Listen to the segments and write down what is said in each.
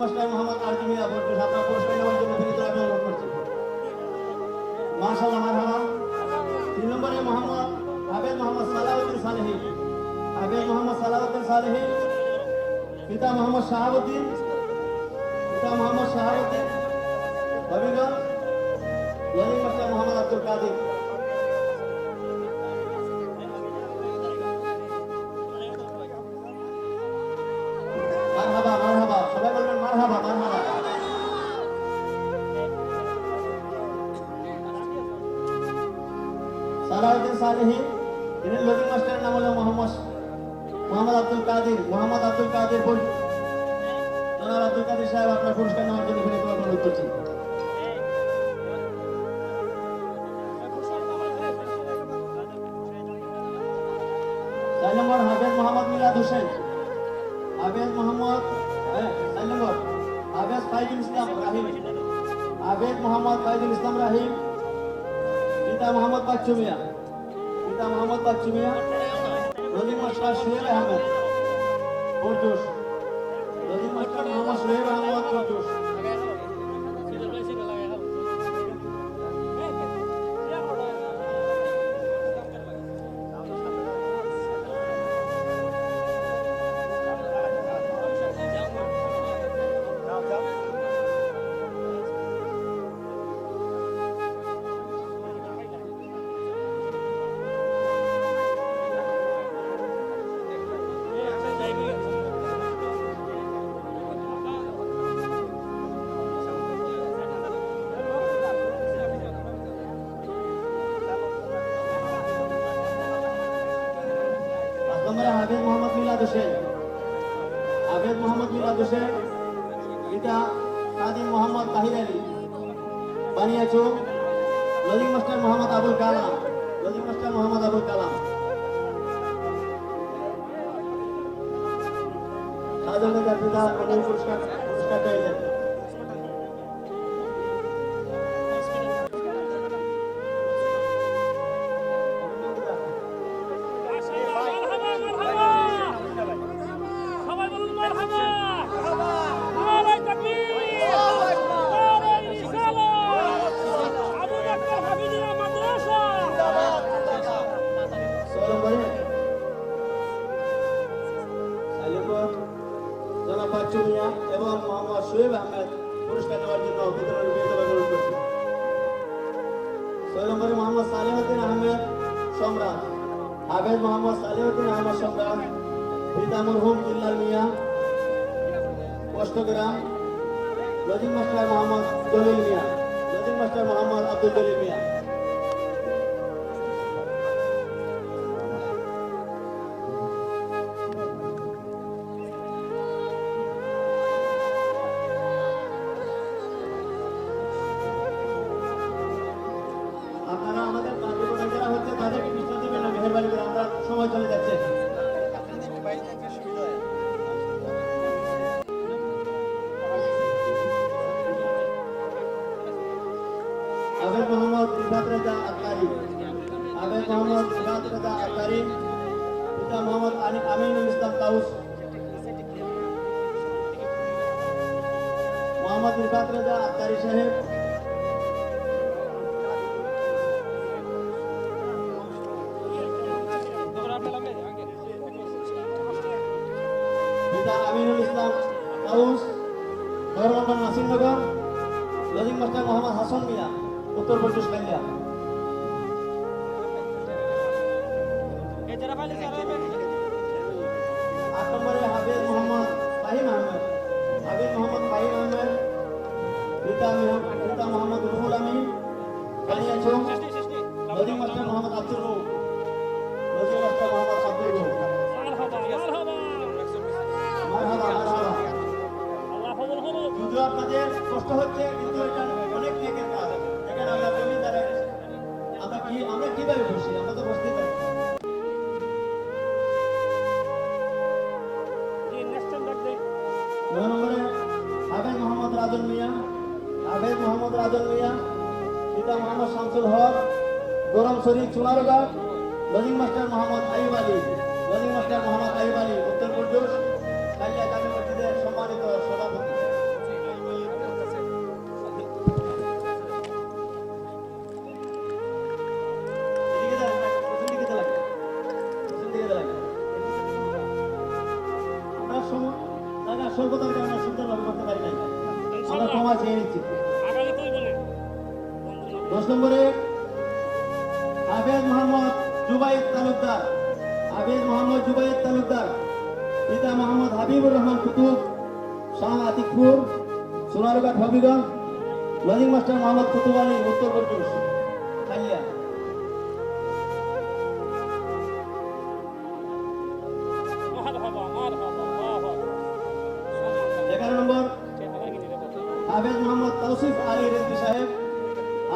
Master Mohammad আরজমি আবর আপনার পুরস্কার নেওয়ার জন্য ফিরে আমি অনুরোধ করছি। মাশাআল্লাহ, মারহাবা। তিন নম্বরে মোহাম্মদ আবেদ শাহাবুদ্দিন। শাহাবুদ্দিন। হবিগঞ্জ। মোহাম্মদ আব্দুল কাদির। সালাউদ্দিন সালেহি তিনি ললিম মাস্টারের নাম হলো মোহাম্মদ মোহাম্মদ আব্দুল কাদির, মোহাম্মদ আব্দুল কাদির বল জনাব আব্দুল কাদির সাহেব, আপনার পুরস্কার নেওয়ার জন্য ফিরে তোমার অনুরোধ করছি। চার নম্বর, হাফেজ মোহাম্মদ মিলাদ হোসেন। হাফেজ মোহাম্মদ হ্যাঁ চার নম্বর। হাফেজ ফাইজুল ইসলাম রাহিম। হাফেজ মোহাম্মদ ফাইজুল ইসলাম রাহিম। পিতা মোহাম্মদ বাচ্চু মিয়া। পিতা মোহাম্মদ বাচ্চু মিয়া রজিম মাস্টার সোহেব আহমেদ। রজিম মাস্টার মোহাম্মদ সোহেব আহমদ। মিলাদ হোসেন আবেদ মোহাম্মদ মিলাদ হোসেন পিতা Kadim Mohammad Tahir Ali. বানিয়াচু lodging master Mohammad Abul Kalam. Lodging master Mohammad Abul Kalam. সাধারণ পিতা পুরস্কার পুরস্কার পেয়েছেন বাচ্চু মিয়া এবং মোহাম্মদ শোয়েব আহমেদ পুরস্কার নেওয়ার জন্য বিরুদ্ধে অনুরোধ করছি। ছয় নম্বরে মোহাম্মদ সালেহউদ্দিন আহমেদ সম্রাট। হাফেজ মোহাম্মদ সালেহউদ্দিন আহমেদ সম্রাট। পিতা মরহুম Illal Mia. Austagram lodging master Mohammad Jalil Mia. Lodging master Mohammad Abdul Jalil Mia. মেহরবানি করে আমরা সময় চলে মোহাম্মদ রিফাত রেজা আতকারি আবেদ মোহাম্মদ রিফাত রেজা আতকারি পিতা মোহাম্মদ আমিনুল তাউস। মোহাম্মদ রিফাত রেজা সাহেব। পিতা আমিনুল ইসলাম তাউস গৌরবন্দ নাসিরনগর লজিং মাস্টার মোহাম্মদ হাসান মিয়া উত্তর পঞ্চশ কালিয়া হচ্ছে কিন্তু এটা অনেক নেকের কাজ এখানে আমরা জমিদারে আমরা কি আমরা কীভাবে বসি? আমরা তো বসতেই পারি নয় নম্বরে মোহাম্মদ রাজন মিয়া। হাফেজ মোহাম্মদ রাজন মিয়া পিতা মোহাম্মদ শামসুল হক গরম Sharif Chunargarh lodging master Mohammad Ayub Ali. Lodging master Mohammad আইব আলী উত্তর প্রদেশ কালিয়া জামি মসজিদের সম্মানিত সভাপতি। নিচ্ছি দশ নম্বরে আবেদ মোহাম্মদ জুবাইদ তালুকদার। আবেদ মোহাম্মদ জুবাইদ তালুকদার। পিতা মোহাম্মদ হাবিবুর রহমান কুতুব শাহ আতিকপুর সোনারুঘাট হবিগঞ্জ লজিং মাস্টার মোহাম্মদ কুতুব আলী উত্তর পরপুর খালিয়া এগারো নম্বর। আবেদ মোহাম্মদ তৌসিফ আলী রেজবি সাহেব,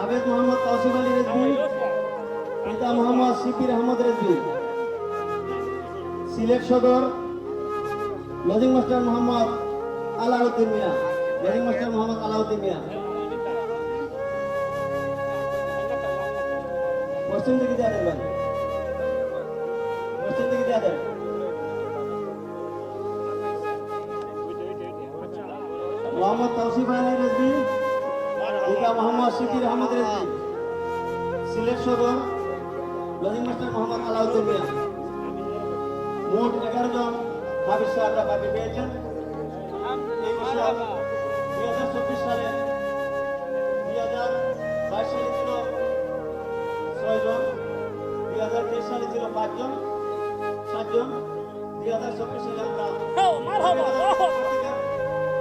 আবেদ মোহাম্মদ তৌসিফ আলী রেজবি পিতা মোহাম্মদ শিবির Ahmad Rezvi Sylhet Sadar, lodging master Mohammad Alauddin Mia, lodging master Mohammad Alauddin Mia. পশ্চিম দিকে দেওয়া দেবেন পশ্চিম দিকে দেওয়া দেবেন মোহাম্মদ তৌসিফ আলী রেজবি পিতা মোহাম্মদ শিবির আহমদ রেজবি সিলেট সদর লজিং মাস্টার মোহাম্মদ আলাউদ্দিন মিয়া। মোট এগারো জন হাফিজ সাহেবরা পাবি পেয়েছেন। এই বিষয়ে দুই হাজার চব্বিশ সালে দুই হাজার বাইশ সালে ছিল ছয়জন দুই হাজার তেইশ সালে ছিল পাঁচজন সাতজন দুই হাজার চব্বিশ সালে আমরা